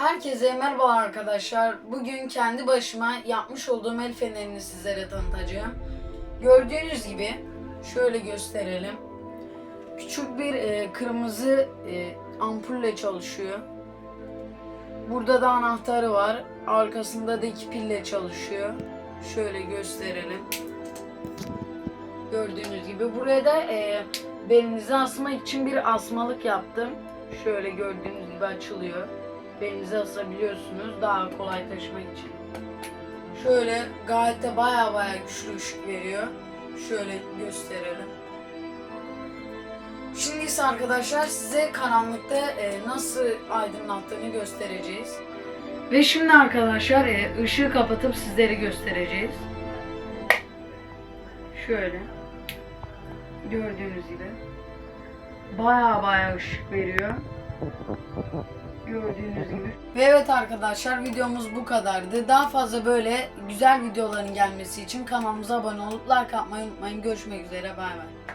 Herkese merhaba arkadaşlar. Bugün kendi başıma yapmış olduğum el fenerini sizlere tanıtacağım. Gördüğünüz gibi şöyle gösterelim. Küçük bir e, kırmızı e, ampulle çalışıyor. Burada da anahtarı var. Arkasında da iki pille çalışıyor. Şöyle gösterelim. Gördüğünüz gibi buraya da e, belinize asmak için bir asmalık yaptım. Şöyle gördüğünüz gibi açılıyor. Belinize asabiliyorsunuz daha kolay taşımak için. Şöyle gayet de baya baya güçlü ışık veriyor. Şöyle gösterelim. Şimdi ise arkadaşlar size karanlıkta e, nasıl aydınlattığını göstereceğiz. Ve şimdi arkadaşlar e, ışığı kapatıp sizlere göstereceğiz. Şöyle. Gördüğünüz gibi. Baya baya ışık veriyor. Gördüğünüz gibi. Ve evet arkadaşlar videomuz bu kadardı. Daha fazla böyle güzel videoların gelmesi için kanalımıza abone olup like atmayı unutmayın. Görüşmek üzere bay bay.